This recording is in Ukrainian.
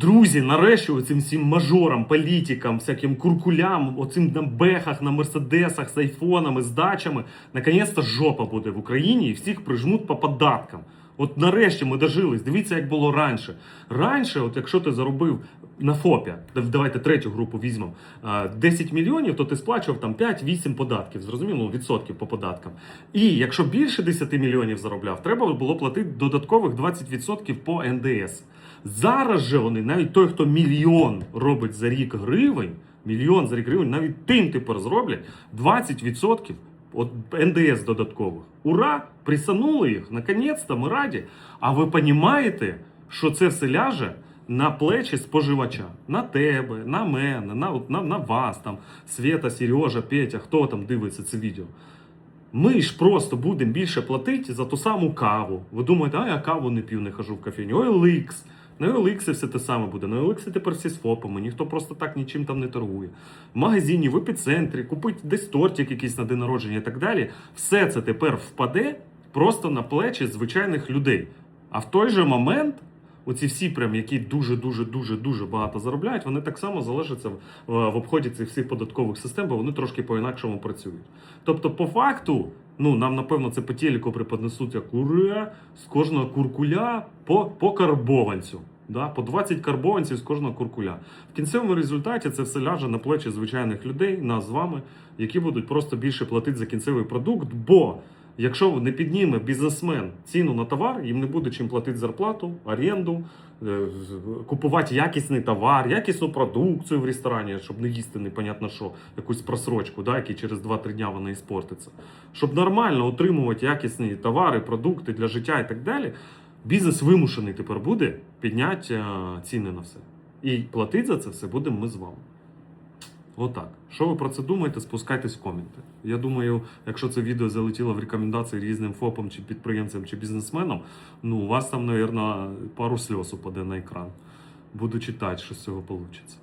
Друзі, нарешті оцим всім мажорам, політикам, всяким куркулям, оцим на бехах, на мерседесах з айфонами, з дачами, наконець-то жопа буде в Україні і всіх прижмуть по податкам. От нарешті ми дожились. Дивіться, як було раніше. Раніше, от якщо ти заробив на ФОПі, давайте третю групу візьмемо, 10 мільйонів, то ти сплачував там 5-8 податків, зрозуміло, ну, відсотків по податкам. І якщо більше 10 мільйонів заробляв, треба було платити додаткових 20% по НДС. Зараз же вони, навіть той, хто мільйон робить за рік гривень, мільйон за рік гривень, навіть тим тепер зроблять 20% от НДС додаткових. Ура! Присанули їх. Наконець-то ми раді. А ви розумієте, що це все ляже на плечі споживача? На тебе, на мене, на, на, на вас, там, Света, Сережа, Петя, хто там дивиться це відео. Ми ж просто будемо більше платити за ту саму каву. Ви думаєте, а я каву не п'ю, не хожу в кофейню. OLX. На OLX все те саме буде. На OLX тепер всі з ФОПами, ніхто просто так нічим там не торгує. В магазині, в епіцентрі, купить десь тортик якийсь на день народження і так далі. Все це тепер впаде просто на плечі звичайних людей. А в той же момент. Оці всі, прям, які дуже дуже дуже дуже багато заробляють, вони так само залишаться в, в, обході цих всіх податкових систем, бо вони трошки по-інакшому працюють. Тобто, по факту, ну нам напевно це по телеку преподнесуть як з кожного куркуля по, по карбованцю. Да, по 20 карбованців з кожного куркуля. В кінцевому результаті це все ляже на плечі звичайних людей, нас з вами, які будуть просто більше платити за кінцевий продукт. Бо якщо не підніме бізнесмен ціну на товар, їм не буде чим платити зарплату, оренду, е, купувати якісний товар, якісну продукцію в ресторані, щоб не їсти непонятно що, якусь просрочку, да, які через 2-3 дня вона іспортиться. Щоб нормально отримувати якісні товари, продукти для життя і так далі. Бізнес вимушений тепер буде підняти е, ціни на все. І платити за це все будемо ми з вами. Отак. Що ви про це думаєте, спускайтесь в коменти. Я думаю, якщо це відео залетіло в рекомендації різним ФОПам, чи підприємцям, чи бізнесменам, ну у вас там, мабуть, пару сльоз упаде на екран. Буду читати, що з цього вийде.